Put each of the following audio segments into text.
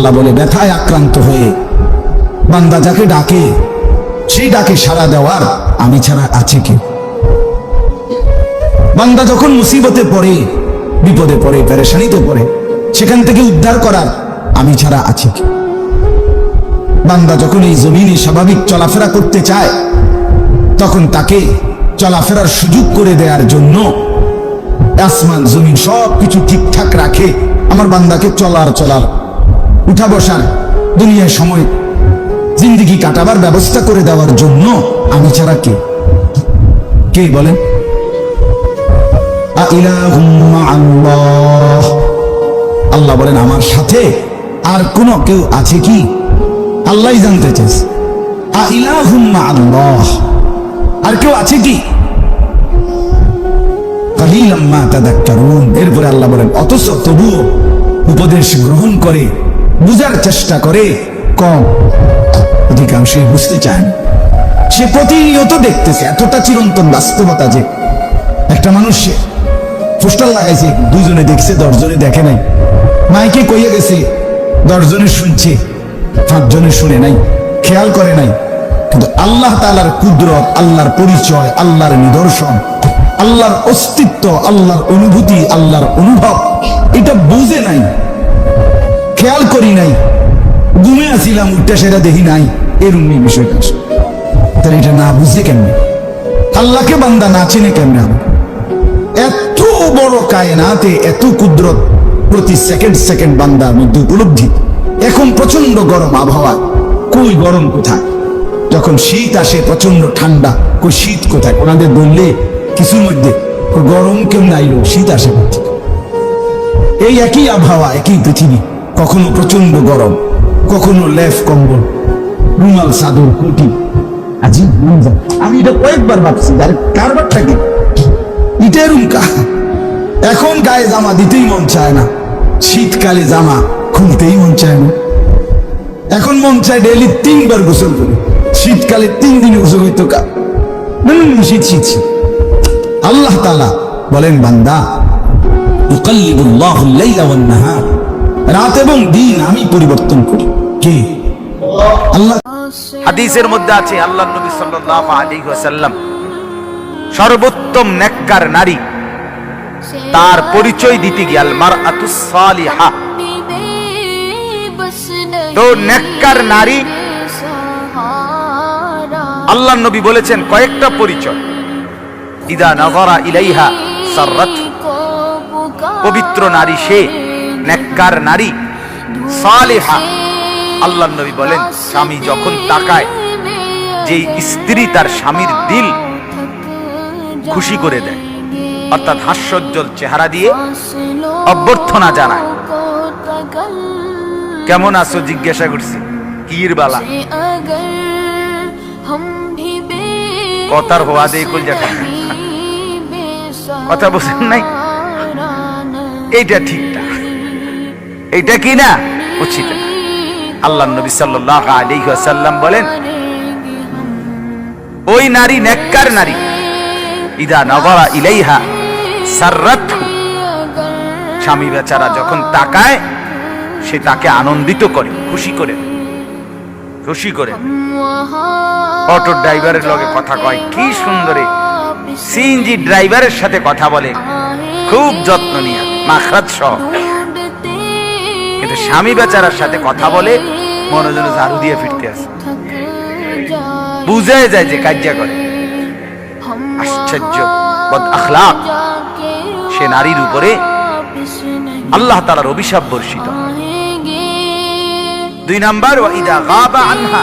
আল্লাহ বলে ব্যথায় আক্রান্ত হয়ে বান্দা যাকে ডাকে, সেই ডাকে সাড়া দেওয়ার আমি ছাড়া আছে কি বান্দা যখন মুসিবতে পড়ে, বিপদে পড়ে, পেরেশানিতে পড়ে, সেখান থেকে উদ্ধার করার আমি ছাড়া আছে কি বান্দা যখন এই জমিনে স্বাভাবিক চলাফেরা করতে চায়, তখন তাকে চলাফেরার সুযোগ করে দেওয়ার জন্য আসমান, জমিন সব কিছু ঠিকঠাক রাখে। আমার বান্দাকে চলার চলার উঠা বসার দুনিয়ায় সময়, জিন্দিগি কাটাবার ব্যবস্থা করে দেওয়ার জন্য আমি ছাড়া কে? কে বলেন? আল্লাহ বলেন, আমার সাথে আর কোন কেউ আছে কি? আল্লাহ জানতে আইলাহুম মা'আল্লাহ। আর কেউ আছে কি? কালিলাম মা তাদাক্কারুন। এরপরে আল্লাহ বলেন, অথচ তবুও উপদেশ গ্রহণ করে বুঝার চেষ্টা করে কম। অধিকাংশই বুঝতে চায় না। সে প্রতিনিয়ত দেখতেছে এতটা চিরন্তন বাস্তবতা যে একটা মানুষ পোস্টার লাগাইছে দুজনে দেখছে, দশজনে দেখে নাই। মাইকে কইয়ে গেছে, দশজনে শুনছে, পাঁচজনে শুনে নাই, খেয়াল করে নাই। কিন্তু আল্লাহ তালার কুদরত, আল্লাহর পরিচয়, আল্লাহর নিদর্শন, আল্লাহর অস্তিত্ব, আল্লাহর অনুভূতি, আল্লাহর অনুভব, এটা বুঝে নাই। খেয়াল করি নাই। ঘুমে আসিলাম উঠটা সেটা দেখি নাই। এরম এই বিষয়টা তাহলে এটা না বুঝে কেমনে? আল্লাহকে বান্দা না চেনে কেমনে এত বড় কায়নাতে, এত কুদরত, প্রতি সেকেন্ড সেকেন্ড বান্দার মধ্যে উপলব্ধি। এখন প্রচণ্ড গরম আবহাওয়া। কই গরম কোথায়? যখন শীত আসে প্রচণ্ড ঠান্ডা। কই শীত কোথায়? ওনাদের বললে, কিছুর মধ্যে গরম কেমন আইলো? শীত আসে এই একই আবহাওয়া, একই পৃথিবী। কখনো প্রচণ্ড গরম, কখনো লেফ কম্বল, রুমাল, চাদর, কুটি। আজি আমি এটা কয়েকবার ভাবছি, আরে কারবারটা কি? ইটের রুমকা এখন গায়ে জামা দিতেই মন চায় না। শীতকালে জামা খুলতেই মন চায় না। এখন মন চায় ডেইলি তিনবার গোসল করি। শীতকালে তিন দিন গোসল হইতো কা শীত শীত শীত। আল্লাহ তালা বলেন, বান্দা, ইউকাল্লিবুল্লাহুল লাইলা ওয়ান নাহার। রাত এবং দিন আমি পরিবর্তন করি। কে? আল্লাহ। হাদিসের মধ্যে আছে আল্লাহ নবী সাল্লাল্লাহু আলাইহি ওয়াসাল্লাম সর্বোত্তম নেককার নারী। তার পরিচয় দিতে গিয়ে আল মারআতুস সালিহা। তো নেককার নারী আল্লাহ নবী বলেছেন, কয়েকটা পরিচয়। ইদা নগরা ইলাইহা সাররাত। পবিত্র নারী সে। নেককার নারী, সালিহা। আল্লাহ নবী বলেন, স্বামী যখন তাকায় যে স্ত্রী তার স্বামীর দিল খুশি করে দেয়, অর্থাৎ হাস্যোজ্জ্বল চেহারা দিয়ে অভ্যর্থনা জানায়। কেমন আছো? জিজ্ঞাসা করছি, কির বালা? কথার হওয়া দিয়ে কলজা। কথা বলছেন নাই? এইটা ঠিকটা এইটা কি না? উচিত আল্লাহ নবী সাল্লাল্লাহু আলাইহি ওয়াসাল্লাম বলেন, ওই নারী নেককার নারী, ইদা নগরা ইলাইহা, সাররাতহু। স্বামী বেচারা যখন তাকায়, সে তাকে আনন্দিত করে, খুশি করে খুশি করে। অটো ড্রাইভারের লগে কথা কয়, কি সুন্দরে। সিএনজি ড্রাইভারের সাথে কথা বলে, খুব যত্ন নিয়ে মাখরাত সহ। কিন্তু স্বামী বেচারার সাথে কথা বলে মনোজন ঝাড়ু দিয়ে ফিরতে আসে বুঝে যায় যে কার্যা করে। আশ্চর্য, বদ সে নারীর উপরে আল্লাহ তালার অভিশাপ বর্ষিত। দুই নাম্বার ওয়াইদা গাবা আনহা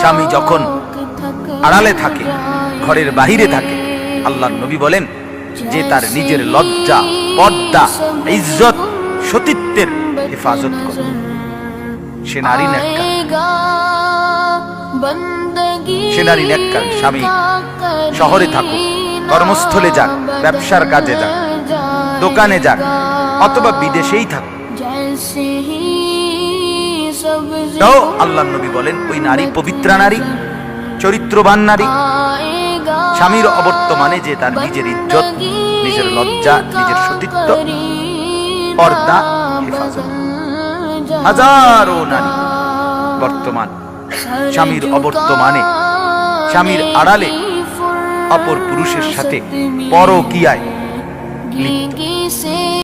স্বামী যখন আড়ালে থাকে, ঘরের বাহিরে থাকে আল্লাহ নবী বলেন যে তার নিজের লজ্জা, পর্দা, ইজ্জত, সতীত্বের হেফাজত করে। সে নারী সে নারী নেককার স্বামী। শহরে থাকুক, কর্মস্থলে যাক, ব্যবসার কাজে যাক, দোকানে যাক, অথবা বিদেশেই থাকুক। তাও আল্লাহ নবী বলেন, ওই নারী পবিত্রা নারী, চরিত্রবান নারী। স্বামীর অবর্তমানে যে তার নিজের ইজ্জত, নিজের লজ্জা, নিজের সতীত্ব, পর্দা হাজারো নারী বর্তমান স্বামীর অবর্তমানে, স্বামীর আড়ালে অপর পুরুষের সাথে পরকীয়ায়। লিপ্ত